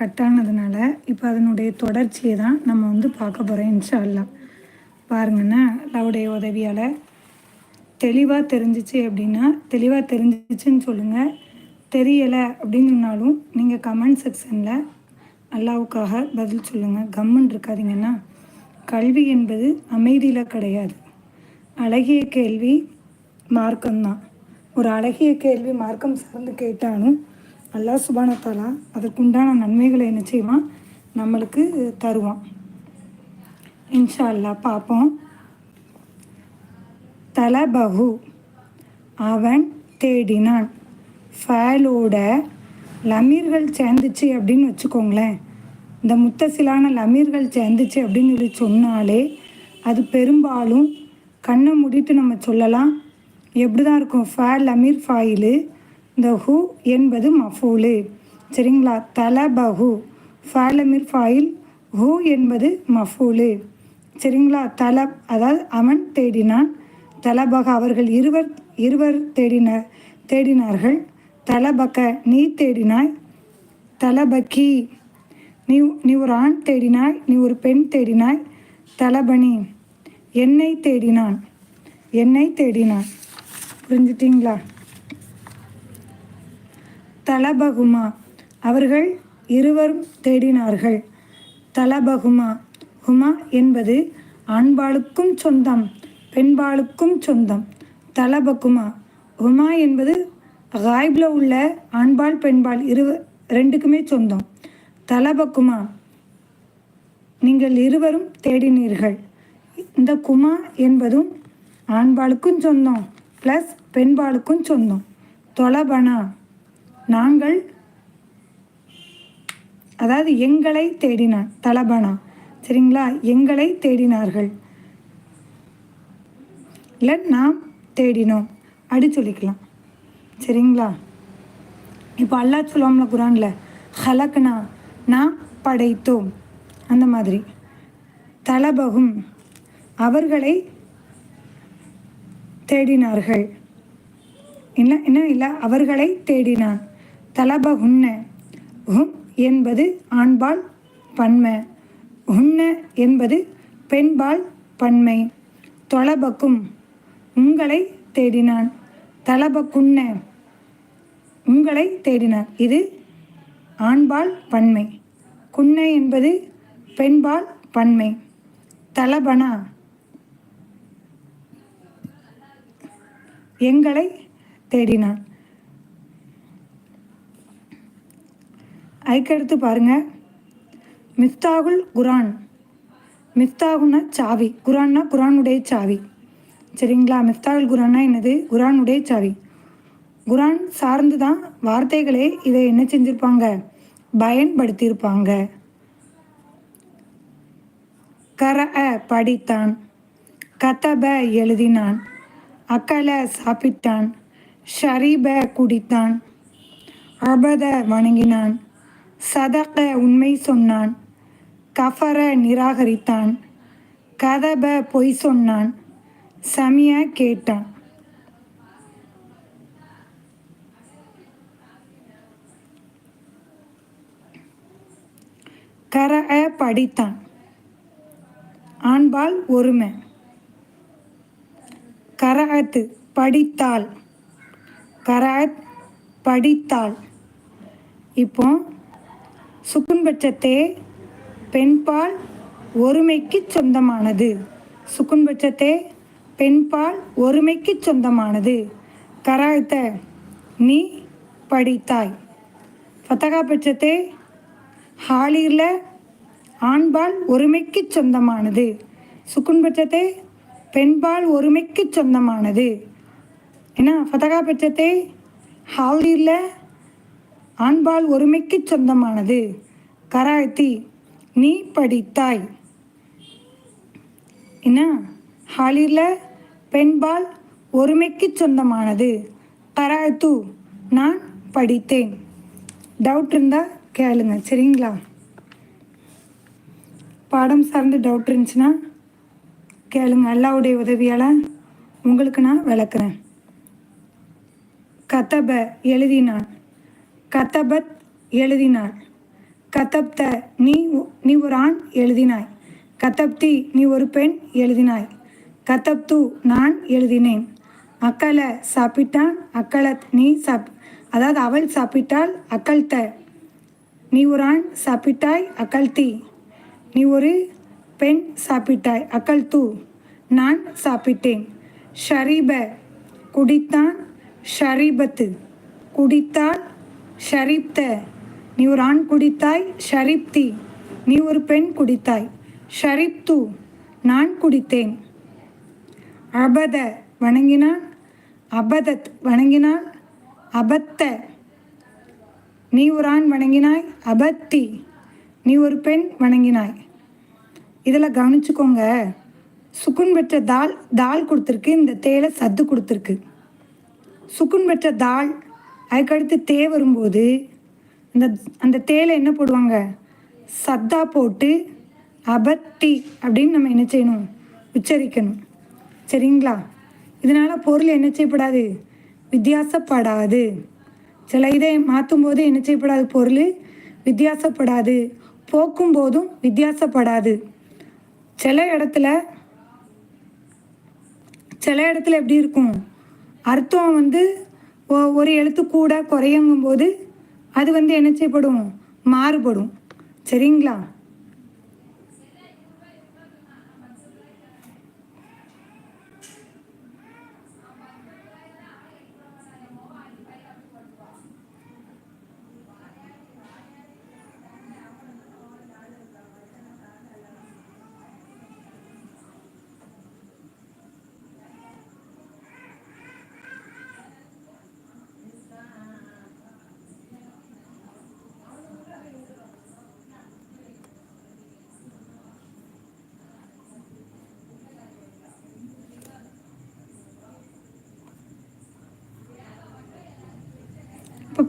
கட்டானதுனால இப்போ அதனுடைய தொடர்ச்சியை தான் நம்ம வந்து பார்க்க போகிறோம் இன்ஷா அல்லா பாருங்கண்ணா அல்லாவுடைய உதவியால் தெளிவாக தெரிஞ்சிச்சு அப்படின்னா தெளிவாக தெரிஞ்சிச்சுன்னு சொல்லுங்கள் தெரியலை அப்படின்னு சொன்னாலும் நீங்கள் கமெண்ட் செக்ஷனில் அல்லாவுக்காக பதில் சொல்லுங்கள் கம்முன்னு இருக்காதீங்கன்னா கல்வி என்பது அமைதியில் கிடையாது. அழகிய கேள்வி மார்க்கம்தான். ஒரு அழகிய கேள்வி மார்க்கம் சார்ந்து கேட்டாலும் அல்லா சுபானத்தாலா அதற்குண்டான நன்மைகளை என்ன செய்வான் நம்மளுக்கு தருவான். இன்ஷா அல்லா பார்ப்போம். தலபகு அவன் தேடினான். ஃபேலோட லமீர்கள் சேர்ந்துச்சு அப்படின்னு வச்சுக்கோங்களேன். இந்த முத்தசிலான லமீர்கள் சேர்ந்துச்சு அப்படின்னு சொல்லி சொன்னாலே அது பெரும்பாலும் கண்ணை மூடிட்டு நம்ம சொல்லலாம். எப்படி தான் இருக்கும்? ஃபேல் லமீர் ஃபாயிலு இந்த ஹூ என்பது மஃபூலு. சரிங்களா? தலபஹு. ஃபாலமிர் ஃபாயில். ஹூ என்பது மஃபூலு. சரிங்களா? தல அதாவது அவன் தேடினான். தலபக அவர்கள் இருவர் இருவர் தேடினர் தேடினார்கள். தலபக்க நீ தேடினாய். தலபக்கி நீ நீ ஒரு ஆண் தேடினாய் நீ ஒரு பெண் தேடினாய். தலபணி என்னை தேடினான். என்னை தேடினான். புரிஞ்சிட்டிங்களா? தலபகுமா. அவர்கள் இருவரும் தேடினார்கள். தலபகுமா. ஹுமா என்பது ஆண்பாளுக்கும் சொந்தம் பெண்பாளுக்கும் சொந்தம். தலபகுமா. ஹுமா என்பது காய்பில் உள்ள ஆண்பால் பெண்பால் இரு ரெண்டுக்குமே சொந்தம். தலபகுமா. நீங்கள் இருவரும் தேடினீர்கள். இந்த குமா என்பதும் ஆண்பாளுக்கும் சொந்தம் ப்ளஸ் பெண்பாளுக்கும் சொந்தம். தொலபனா. நாங்கள் அதாவது எங்களை தேடினான் தலபனா. சரிங்களா? எங்களை தேடினார்கள். இல்லை நாம் தேடினோம். அப்படி சொல்லிக்கலாம். சரிங்களா? இப்போ அல்லா சொல்லுவோம்ல குரானில் ஹலக்னா நாம் படைத்தோம். அந்த மாதிரி. தலபகும் அவர்களை தேடினார்கள். இல்லை என்ன இல்லை அவர்களை தேடினான் தலபகுன்ன உம் என்பது ஆண்பால் பன்மை. உன்ன என்பது பெண்பால் பன்மை. தொலபக்கும். உங்களை தேடினான். தலபக்குன்ன உங்களை தேடினான். இது ஆண்பால் பன்மை. குன்ன என்பது பெண்பால் பன்மை. தலபனா. எங்களை தேடினான். அதுக்கடுத்து பாருங்க. மிஸ்தாகுல் குரான். மிஸ்தாகுன்னா சாவி. குரான்னா குரானுடைய சாவி. சரிங்களா? மிஸ்தாகுல் குரான்னா என்னது? குரானுடைய சாவி. குரான் சார்ந்து தான் வார்த்தைகளே இதை என்ன செஞ்சுருப்பாங்க? பயன்படுத்தியிருப்பாங்க. கர படித்தான். கதப எழுதினான். அக்கல சாப்பிட்டான். ஷரீப குடித்தான். அபத வணங்கினான். சதக உண்மை சொன்னான். கஃபர நிராகரித்தான். கதப பொய் சொன்னான். சமிய கேட்டான். கர படித்தான். ஆண்பால் ஒருமை. கரஅத்து படித்தாள். கரஅத் படித்தாள். இப்போ சுக்குன் பட்சத்தே பெண்பால் ஒருமைக்கு சொந்தமானது. சுக்குன் பட்சத்தே பெண்பால் ஒருமைக்கு சொந்தமானது. கராயத்த நீ படித்தாய். ஃபத்தகா பட்சத்தே ஹாலியில் ஆண்பால் ஒருமைக்கு சொந்தமானது. சுக்குன் பட்சத்தே பெண்பால் ஒருமைக்கு சொந்தமானது. ஏன்னா ஃபதகா பட்சத்தை ஹாலியில் ஆண்பால் ஒருமைக்கு சொந்தமானது. கராத்தி நீ படித்தாய். என்ன? ஹாலியில் பெண்பால் ஒருமைக்கு சொந்தமானது. கராத்து நான் படித்தேன். டவுட் இருந்தால் கேளுங்க சரிங்களா? பாடம் சார்ந்து டவுட் இருந்துச்சுன்னா கேளுங்க அல்லாவுடைய உதவியால் உங்களுக்கு நான் விளக்குறேன். கத்தப எழுதினான். கத்தபத் எழுதினாள். கதப்த நீ நீ ஒரு ஆண் எழுதினாய். கதப்தி நீ ஒரு பெண் எழுதினாய். கதப்து நான் எழுதினேன். அக்கலை சாப்பிட்டான் அக்களத் நீ சாப் அதாவது அவள் சாப்பிட்டால் அக்கல்த. நீ ஒரு ஆண் சாப்பிட்டாய் அக்கல்தி. நீ ஒரு பெண் சாப்பிட்டாய் அக்கல் தூ நான் சாப்பிட்டேன். ஷரீப. குடித்தான் ஷரீபத்து. குடித்தால் ஷரீப்த நீ ஒரு ஆண் குடித்தாய் ஷரீப்தி நீ ஒரு பெண் குடித்தாய். ஷரீப்து நான் குடித்தேன். அபத வணங்கினான். அபதத் வணங்கினான். அபத்த நீ ஒரு ஆண் வணங்கினாய். அபத்தி நீ ஒரு பெண் வணங்கினாய். இதில் கவனிச்சுக்கோங்க சுக்குன் பெற்ற தால் தால் கொடுத்துருக்கு இந்த தேலை சத்து கொடுத்துருக்கு. சுக்குன் பெற்ற தால் அதுக்கடுத்து தே வரும்போது அந்த அந்த தேல என்ன போடுவாங்க? சத்தா போட்டு அபத்தி அப்படின்னு நம்ம என்ன செய்யணும்? உச்சரிக்கணும். சரிங்களா? இதனால் பொருள் என்ன செய்யப்படாது? வித்தியாசப்படாது. சில இதை மாற்றும் போது என்ன செய்யப்படாது? பொருள் வித்தியாசப்படாது. போக்கும் போதும் வித்தியாசப்படாது. சில இடத்துல சில இடத்துல எப்படி இருக்கும்? அர்த்தம் வந்து ஒரு எழுத்து கூட குறையங்கும் போது அது வந்து என்ன செய்யப்படும்? மாறுபடும். சரிங்களா?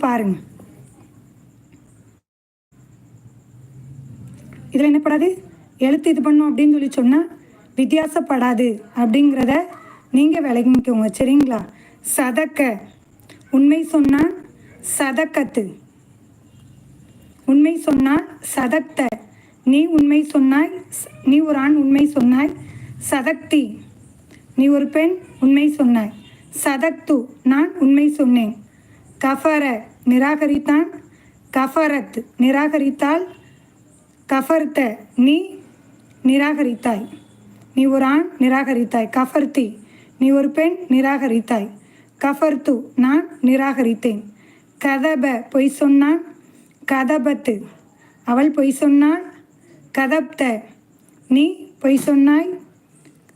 பாருங்க. இதில் என்னப்படாது எழுத்து இது பண்ணும் அப்படின்னு சொல்லி சொன்னால் வித்தியாசப்படாது அப்படிங்கிறத நீங்கள் விளங்கிக்கோங்க சரிங்களா? சதக்க. உண்மை சொன்னால் சதக்கத்து. உண்மை சொன்னால் சதக்த. நீ உண்மை சொன்னாய் நீ ஒரு ஆண் உண்மை சொன்னாய் சதக்தி. நீ ஒரு பெண் உண்மை சொன்னாய் சதக்து. நான் உண்மை சொன்னேன். கஃபர. நிராகரித்தான் கஃபரத். நிராகரித்தால் கஃபர்த்த. நீ நிராகரித்தாய். நீ ஒரு ஆண் நிராகரித்தாய். கஃபர்த்தி. நீ ஒரு பெண் நிராகரித்தாய். கஃபர்த்து. நான் நிராகரித்தேன். கதப. பொய் சொன்னான் கதபத்து. அவள் பொய் சொன்னாள் கதப்த. நீ பொய் சொன்னாய்.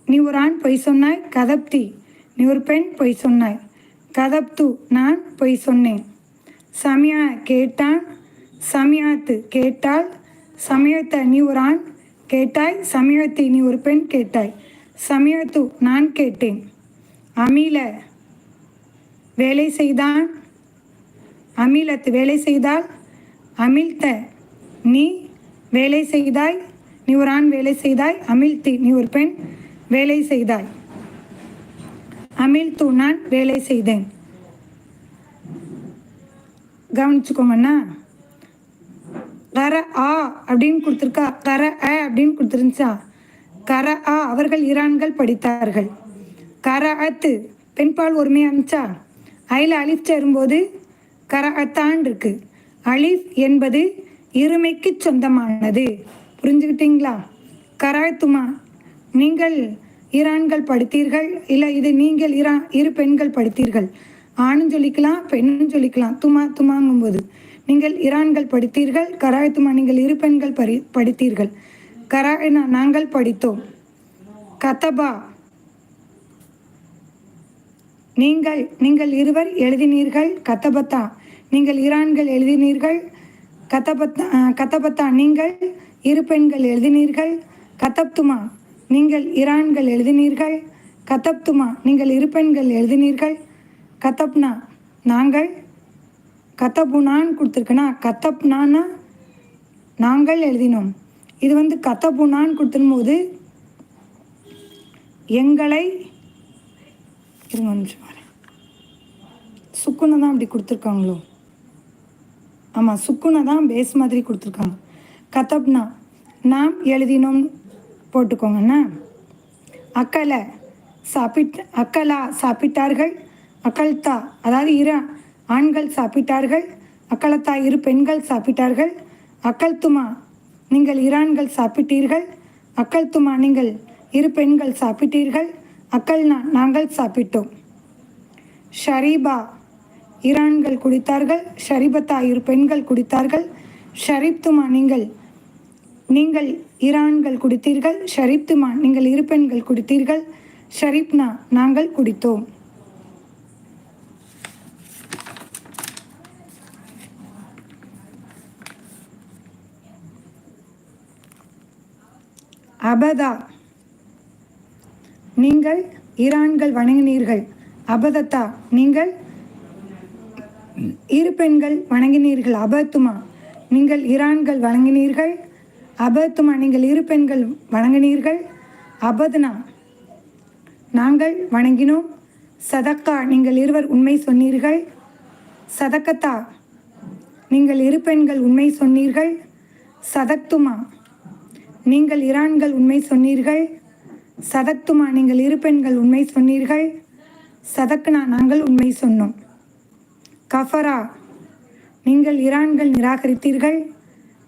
நீ ஒரு ஆண் பொய் சொன்னாய் கதப்தி. நீ ஒரு பெண் பொய் சொன்னாய். கதப்து. நான் பொய் சொன்னேன். சமயா கேட்டான் சமியாத்து கேட்டால் சமயத்தை நீ ஒரு ஆண் கேட்டாய் சமயத்தை நீ ஒரு பெண் கேட்டாய். சமயத்து நான் கேட்டேன். அமில வேலை செய்தான். அமிலத்து வேலை செய்தால் அமிழ்த்த நீ வேலை செய்தாய் நீ ஒரு ஆண் வேலை செய்தாய் அமிழ்த்தி நீ ஒரு பெண் வேலை செய்தாய். அமிழ்த்து நான் வேலை செய்தேன். கவனிச்சுக்கோங்கண்ணா கர ஆ அப்படின்னு கொடுத்துருக்கா கர அ அப்படின்னு கொடுத்துருந்துச்சா? கர ஆ அவர்கள் ஈரான்கள் படித்தார்கள். கர அத்து பெண்பால் ஒருமையாக இருந்துச்சா ஐல அலிஃப் சேரும்போது கர அத்தான் இருக்கு. அலிஃப் என்பது இருமைக்கு சொந்தமானது. புரிஞ்சுக்கிட்டீங்களா கராத்துமா நீங்கள் ஈரான்கள் படித்தீர்கள் இல்லை இது நீங்கள் இரா இரு பெண்கள் படித்தீர்கள். ஆணும் சொல்லிக்கலாம் பெண்ணும் சொல்லிக்கலாம் துமா துமாங்கும்போது. நீங்கள் இரான்கள் படித்தீர்கள் கராயத்துமா நீங்கள் இரு பெண்கள் படி படித்தீர்கள். கராயனா நாங்கள் படித்தோம். கதபா நீங்கள் நீங்கள் இருவர் எழுதினீர்கள் கத்தபத்தா. நீங்கள் இரான்கள் எழுதினீர்கள் கத்தபத்தா கதபத்தா கத்தபத்தா. நீங்கள் இரு பெண்கள் எழுதினீர்கள் கத்தப்துமா. நீங்கள் இரான்கள் எழுதினீர்கள் கதப்துமா நீங்கள் இரு பெண்கள் எழுதினீர்கள் கத்தப்னா நாங்கள் கத்தபுனான்னு கொடுத்துருக்குன்னா கத்தப்னானா நாங்கள் எழுதினோம். இது வந்து கத்தபுனான்னு கொடுத்துரும்போது எங்களை இருங்க நிமிஷம் தான் அப்படி கொடுத்துருக்காங்களோ? ஆமாம் சுக்குனை தான் பேஸ் மாதிரி கொடுத்துருக்காங்க. கத்தப்னா நாம் எழுதினோம் போட்டுக்கோங்கண்ணா அக்கலை சாப்பிட் அக்கலா சாப்பிட்டார்கள் அக்கல்தா அதாவது இரு ஆண்கள் சாப்பிட்டார்கள் அக்கலத்தா இரு பெண்கள் சாப்பிட்டார்கள். அக்கல்துமா நீங்கள் இரான்கள் சாப்பிட்டீர்கள் அக்கல்துமா நீங்கள் இரு பெண்கள் சாப்பிட்டீர்கள் அக்கல்னா நாங்கள் சாப்பிட்டோம். ஷரீபா ஈரான்கள் குடித்தார்கள் ஷரிபத்தா இரு பெண்கள் குடித்தார்கள் ஷரீப்துமா நீங்கள் நீங்கள் ஈரான்கள் குடித்தீர்கள் ஷரீப்துமா நீங்கள் இரு பெண்கள் குடித்தீர்கள் ஷரீப்னா நாங்கள் குடித்தோம். அபதா. நீங்கள் ஈரான்கள் வணங்கினீர்கள். அபதத்தா. நீங்கள் இரு பெண்கள் வணங்கினீர்கள். அபத்துமா நீங்கள் ஈரான்கள் வணங்கினீர்கள். அபத்துமா நீங்கள் இரு பெண்கள் வணங்கினீர்கள். அபத்னா. நாங்கள் வணங்கினோம். சதக்கா நீங்கள் இருவர் உண்மை சொன்னீர்கள். சதக்கத்தா. நீங்கள் இரு பெண்கள் உண்மை சொன்னீர்கள். சதக்துமா. நீங்கள் இரான்கள் உண்மை சொன்னீர்கள். சதக்துமா நீங்கள் இரு பெண்கள் உண்மை சொன்னீர்கள். சதக்குனா நாங்கள் உண்மை சொன்னோம். கஃபரா நீங்கள் இரான்கள் நிராகரித்தீர்கள்.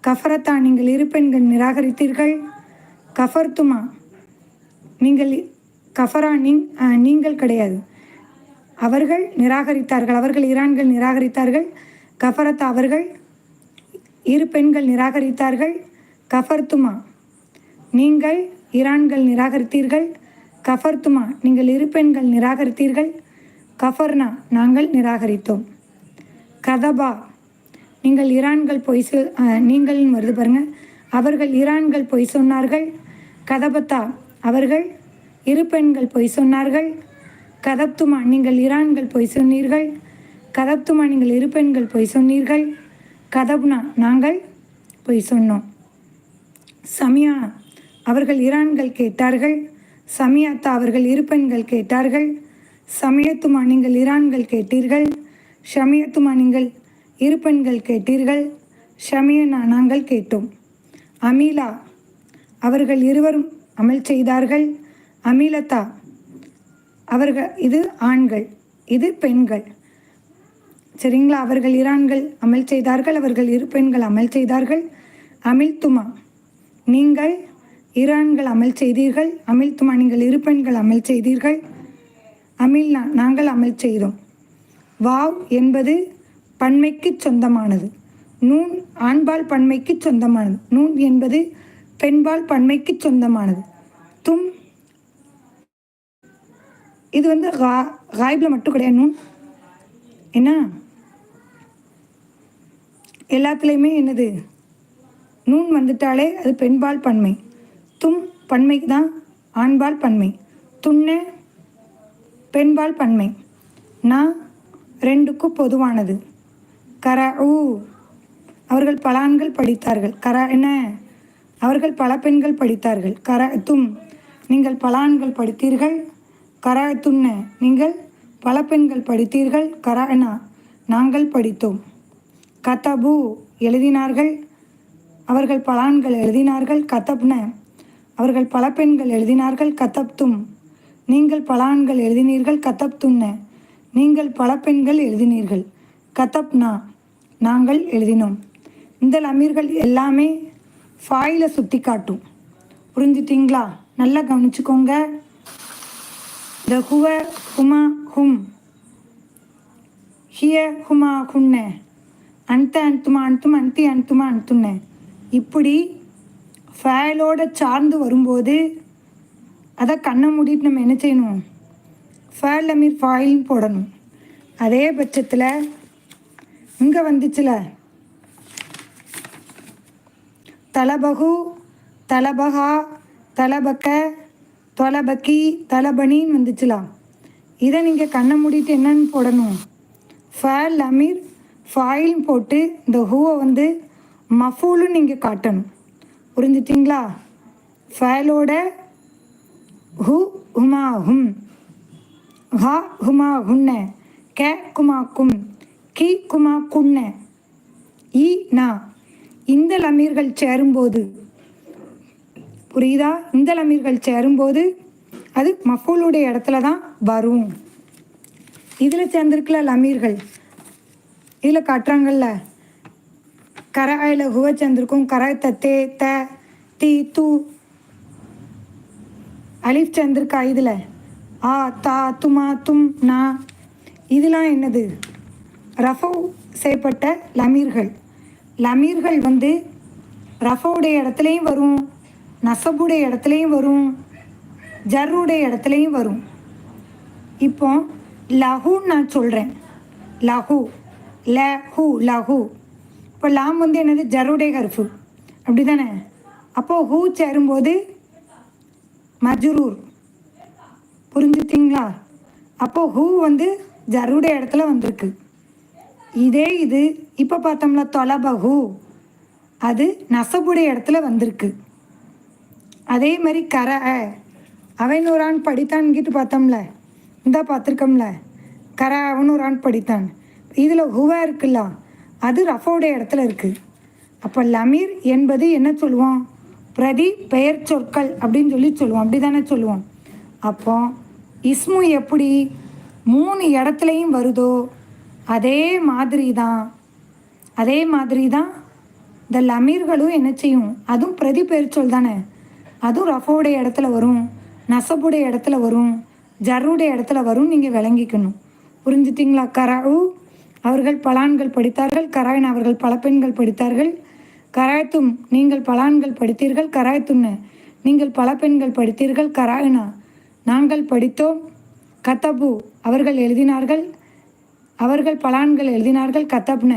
கஃபரத்தா நீங்கள் இரு பெண்கள் நிராகரித்தீர்கள். கஃபர்துமா நீங்கள் கஃபரா நீங் நீங்கள் கிடையாது. அவர்கள் நிராகரித்தார்கள் அவர்கள் இரான்கள் நிராகரித்தார்கள். கஃபரத்தா அவர்கள் இரு பெண்கள் நிராகரித்தார்கள். கஃபர்துமா நீங்கள் ஈரான்கள் நிராகரித்தீர்கள் கஃபர்துமா நீங்கள் இரு பெண்கள் நிராகரித்தீர்கள் கஃபர்னா நாங்கள் நிராகரித்தோம். கதபா நீங்கள் ஈரான்கள் பொய் சொ நீங்கள் வருது பாருங்க. அவர்கள் ஈரான்கள் பொய் சொன்னார்கள். கதபத்தா அவர்கள் இரு பெண்கள் பொய் சொன்னார்கள். கதப்துமா நீங்கள் ஈரான்கள் பொய் சொன்னீர்கள். கதப்துமா நீங்கள் இரு பெண்கள் பொய் சொன்னீர்கள். கதப்னா நாங்கள் பொய் சொன்னோம். சமியா அவர்கள் இரான்கள் கேட்டார்கள். சமியாத்தா அவர்கள் இரு பெண்கள் கேட்டார்கள். சமயத்துமா நீங்கள் இரான்கள் கேட்டீர்கள். ஷமியத்துமா நீங்கள் இரு பெண்கள் கேட்டீர்கள். ஷமியனா நாங்கள் கேட்டோம். அமீலா அவர்கள் இருவரும் அமல் செய்தார்கள். அமீலத்தா அவர்கள் இது ஆண்கள் இது பெண்கள். சரிங்களா? அவர்கள் இரான்கள் அமல் செய்தார்கள் அவர்கள் இரு பெண்கள் அமல் செய்தார்கள். அமில்துமா நீங்கள் ஈரான்கள் அமல் செய்தீர்கள் அமில்துமா நீங்கள் இருப்பெண்கள் அமல் செய்தீர்கள். அமில் நாங்கள் அமல் செய்தோம். வாவ் என்பது பன்மைக்கு சொந்தமானது. நூன் ஆண்பால் பன்மைக்கு சொந்தமானது. நூன் என்பது பெண்பால் பன்மைக்கு சொந்தமானது. தும் இது வந்து கா காய்பில் மட்டும் கிடையாது நூன். என்ன? எல்லாத்துலேயுமே என்னது? நூன் வந்துட்டாலே அது பெண்பால் பன்மை. தும் பன்மைக்கு தான் ஆண்பால் பன்மை. துண்ண பெண்பால் பன்மை. நான் ரெண்டுக்கும் பொதுவானது. கர ஊ அவர்கள் பல ஆண்கள் படித்தார்கள். கர என்ன? அவர்கள் பல பெண்கள் படித்தார்கள். கர தும். நீங்கள் பல ஆண்கள் படித்தீர்கள். கர துண்ண. நீங்கள் பல பெண்கள் படித்தீர்கள். கரனா நாங்கள் படித்தோம். கதபு எழுதினார்கள். அவர்கள் பல ஆண்கள் எழுதினார்கள். கதப்ன அவர்கள் பல பெண்கள் எழுதினார்கள் கதப்தும் நீங்கள் பல ஆண்கள் எழுதினீர்கள் கதப்துன்ன நீங்கள் பல பெண்கள் எழுதினீர்கள் கதப்னா நாங்கள் எழுதினோம். இந்த அமீர்கள் எல்லாமே ஃபாயில சுற்றி காட்டும். புரிஞ்சுட்டிங்களா? நல்லா கவனிச்சுக்கோங்க. த ஹுவ ஹுமா ஹும். ஹிய ஹுமா ஹுன்ன. அன்த அன்த்துமா அன்த்தும் அன்த்தி அன்த்துமா அன்துன்ன. இப்படி ஃபேலோட சார்ந்து வரும்போது அதை கண்ணை மூடிட்டு நம்ம என்ன செய்யணும்? ஃபேல் அமீர் ஃபாயில்னு போடணும். அதே பட்சத்தில் இங்கே வந்துச்சுல. தலபகு தலபகா தலபக்க தொலபக்கி தலபனின்னு வந்துச்சுலாம். இதை நீங்கள் கண்ணை மூடிட்டு என்னன்னு போடணும்? ஃபேல் அமீர் ஃபாயில் போட்டு இந்த ஹூவை வந்து மஃபூலும் நீங்கள் காட்டணும். புரிஞ்சுட்டிங்களா? ஃபைலோட ஹு ஹுமா ஹும். ஹா ஹுமா ஹுன்ன. கே குமா கும். கி குமா குன்ன. இ நா. இந்த லமீர்கள் சேரும்போது. புரியுதா? இந்த லமீர்கள் சேரும்போது அது மஃபூலுடைய இடத்துல தான் வரும். இதில் சேர்ந்துருக்குல லமீர்கள் இதில் காட்டுறாங்கல்ல. கராயில் ஹுவ சேர்ந்துருக்கும் கராய் தத்தே த தி தூ. அலிஃப் சந்திருக்கா இதில்? ஆ தா துமா தும் நா. இதெல்லாம் என்னது? ரஃபவ் செய்யப்பட்ட லமீர்கள். லமீர்கள் வந்து ரஃபவுடைய இடத்துலையும் வரும் நசபுடைய இடத்துலையும் வரும் ஜர்ருடைய இடத்துலையும் வரும். இப்போ லஹுன்னு நான் சொல்கிறேன் லஹு. ல ஹூ லஹு. இப்போ லாம் வந்து என்னது ஜருடைய கருப்பு. அப்படி தானே அப்போது ஹூ சேரும்போது மஜுரூர். புரிஞ்சுட்டிங்களா? அப்போது ஹூ வந்து ஜருடைய இடத்துல வந்திருக்கு. இதே இது இப்போ பார்த்தோம்ல தொலப ஹூ. அது நசபுடைய இடத்துல வந்திருக்கு. அதே மாதிரி கர அவனூரான் படித்தான்கிட்டு பார்த்தோம்ல. இந்த பார்த்துருக்கோம்ல. கர அவனூரான் படித்தான். இதில் ஹுவா இருக்குல்ல. அது ரஃபோடைய இடத்துல இருக்குது அப்போ லமீர் என்பது என்ன சொல்லுவோம் பிரதி பெயர் சொற்கள் அப்படின்னு சொல்லி சொல்லுவோம் அப்படி தானே சொல்லுவோம் அப்போ இஸ்மு எப்படி மூணு இடத்துலையும் வருதோ அதே மாதிரி தான் அதே மாதிரி தான் இந்த லமீர்களும் என்ன செய்யும்? அதுவும் பிரதி பெயர் சொல் தானே. அதுவும் ரஃபோடைய இடத்துல வரும் நசபுடைய இடத்துல வரும் ஜருடைய இடத்துல வரும் நீங்கள் விளங்கிக்கணும். புரிஞ்சுட்டிங்களா? கரவு அவர்கள் பலான்கள் படித்தார்கள் கராயன் அவர்கள் பல பெண்கள் படித்தார்கள். கராயத்தும் நீங்கள் பலான்கள் படித்தீர்கள் கராயத்துன்னு. நீங்கள் பல பெண்கள் படித்தீர்கள் கராயனா. நாங்கள் படித்தோம் கத்தபு அவர்கள் எழுதினார்கள். அவர்கள் பலான்கள் எழுதினார்கள் கத்தப்ன.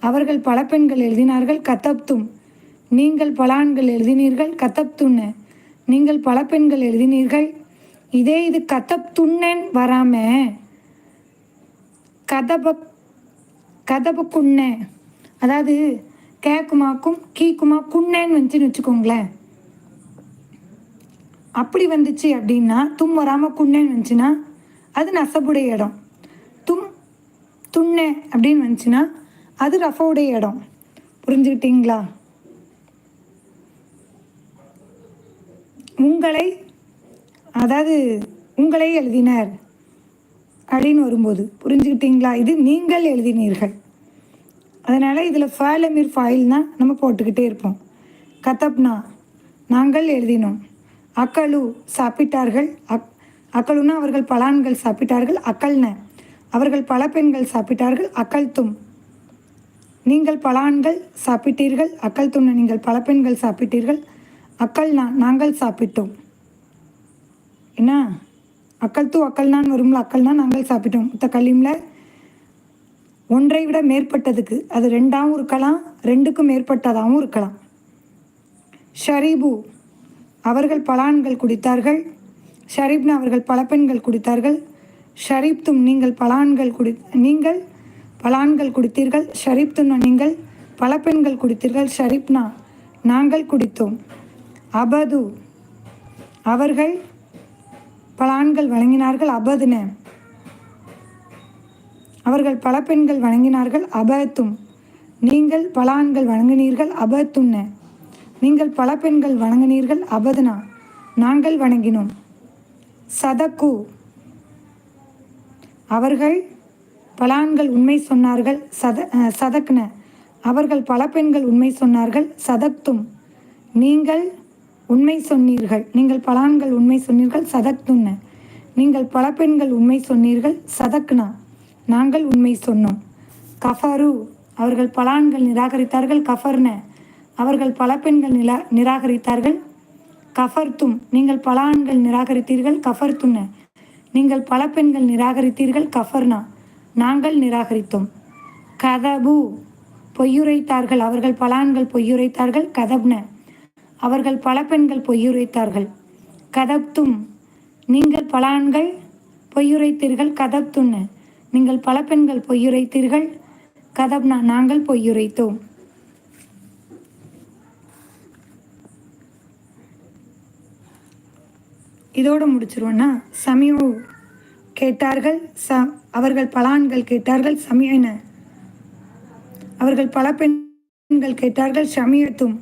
அவர்கள் பல பெண்கள் எழுதினார்கள் கத்தப்தும். நீங்கள் பலான்கள் எழுதினீர்கள் கத்தப்துன்னு. நீங்கள் பல பெண்கள் எழுதினீர்கள். இதே இது கதப்துன்னன் வராம கதவு கதப அதாவது கேக்குமாக்கும் கீக்குமா குண்ணேன்னு வந்துச்சுன்னு வச்சுக்கோங்களேன். அப்படி வந்துச்சு அப்படின்னா தும் வராமல் குண்ணேன்னு வந்துச்சுன்னா அது நசபுடைய இடம். தும் துண்ணே அப்படின்னு வந்துச்சுன்னா அது ரஃபவுடைய இடம். புரிஞ்சுக்கிட்டீங்களா? உங்களை அதாவது உங்களை எழுதினார். அப்படின்னு வரும்போது புரிஞ்சுக்கிட்டீங்களா? இது நீங்கள் எழுதினீர்கள். அதனால் இதில் ஃபேலமீர் ஃபாயில்னால் நம்ம போட்டுக்கிட்டே இருப்போம். கதப்னா நாங்கள் எழுதினோம். அக்கலு சாப்பிட்டார்கள் அக் அக்கலுன்னா அவர்கள் பலான்கள் சாப்பிட்டார்கள் அக்கல்ன. அவர்கள் பல பெண்கள் சாப்பிட்டார்கள் அக்கல் தும் நீங்கள் பலான்கள் சாப்பிட்டீர்கள் அக்கல் துண்ண நீங்கள் பல பெண்கள் சாப்பிட்டீர்கள் அக்கல் நான் நாங்கள் சாப்பிட்டோம். என்ன? அக்கல் தூ அக்கல் நான் வரும்ல அக்கல்னா நாங்கள் சாப்பிட்டோம். மொத்த கல்லிமில் ஒன்றை விட மேற்பட்டதுக்கு அது ரெண்டாகவும் இருக்கலாம் ரெண்டுக்கும் மேற்பட்டதாகவும் இருக்கலாம். ஷரீபு அவர்கள் பலான்கள் குடித்தார்கள். ஷரீப்னு அவர்கள் பல பெண்கள் குடித்தார்கள். ஷரீப்தும் நீங்கள் பலான்கள் குடி நீங்கள் பலான்கள் குடித்தீர்கள். ஷரீப்தும் நீங்கள் பல பெண்கள் குடித்தீர்கள். ஷரீப்னா நாங்கள் குடித்தோம். அபது அவர்கள் பல ஆண்கள் வழங்கினார்கள் அபதுன. அவர்கள் பல பெண்கள் வழங்கினார்கள் அபத்தும். நீங்கள் பல ஆண்கள் வழங்கினீர்கள் அபத்துன்ன நீங்கள் பல பெண்கள் வணங்கினீர்கள் அபதுனா. நாங்கள் வணங்கினோம். சதக்கு. அவர்கள் பலான்கள் உண்மை சொன்னார்கள் சத சதக்ன அவர்கள் பல பெண்கள் உண்மை சொன்னார்கள் சதக்தும் நீங்கள் உண்மை சொன்னீர்கள். நீங்கள் பலான்கள் உண்மை சொன்னீர்கள் சதக்துன்ன நீங்கள் பல பெண்கள் உண்மை சொன்னீர்கள் சதக்னா நாங்கள் உண்மை சொன்னோம். கஃபரு. அவர்கள் பலான்கள் நிராகரித்தார்கள் கஃபர்ன அவர்கள் பல பெண்கள் நிலா நிராகரித்தார்கள் கஃபர்த்தும் நீங்கள் பல ஆண்கள் நிராகரித்தீர்கள் கஃபர்த்துன்ன நீங்கள் பல பெண்கள் நிராகரித்தீர்கள் கஃபர்னா நாங்கள் நிராகரித்தோம். கதபு. பொய்யுரைத்தார்கள் அவர்கள் பலான்கள் பொய்யுரைத்தார்கள் கதப்ன அவர்கள் பல பெண்கள் பொய்யுரைத்தார்கள். கதப்தும். நீங்கள் பல ஆண்கள் பொய்யுரைத்தீர்கள் கதப்துன்னு. நீங்கள் பல பெண்கள் பொய்யுரைத்தீர்கள் கதப்னா நாங்கள் பொய்யுரைத்தோம். இதோடு முடிச்சிருவோன்னா சமியோ கேட்டார்கள் ச அவர்கள் பலான்கள் கேட்டார்கள் சமியன அவர்கள் பல பெண்கள் கேட்டார்கள் ஷமியத்தும்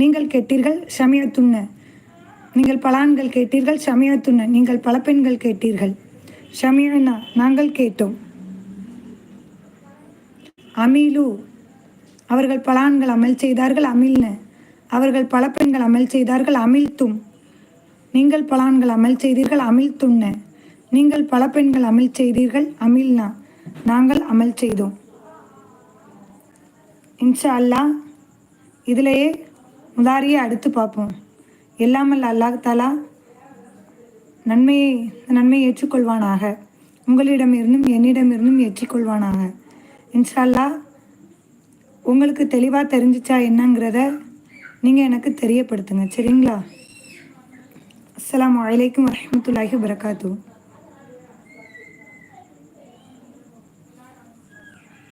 நீங்கள் கேட்டீர்கள் சமயத்துண்ண நீங்கள் பல ஆண்கள் கேட்டீர்கள் சமயத்துண்ண நீங்கள் பல பெண்கள் கேட்டீர்கள். ஷமியனா நாங்கள் கேட்டோம். அமீலு அவர்கள் பல ஆண்கள் அமல் செய்தார்கள் அமில்ன அவர்கள் பல பெண்கள் அமல் செய்தார்கள் அமிழ்த்தும் நீங்கள் பல ஆண்கள் அமல் செய்தீர்கள் அமிழ்த்துண்ண நீங்கள் பல பெண்கள் அமல் செய்தீர்கள் அமில்னா நாங்கள் அமல் செய்தோம். இன்ஷா அல்லா இதிலேயே முதாரியை அடுத்து பார்ப்போம். எல்லாமல் அல்லாஹ் தாலா நன்மையை நன்மையை ஏற்றுக்கொள்வானாக. உங்களிடமிருந்தும் என்னிடமிருந்தும் ஏற்றிக்கொள்வானாக. இன்ஷால்லா உங்களுக்கு தெளிவாக தெரிஞ்சிச்சா என்னங்கிறத நீங்கள் எனக்கு தெரியப்படுத்துங்க. சரிங்களா? அஸ்லாம் வலைக்கம் வரமத்துல்லாஹி வரகாத்தூ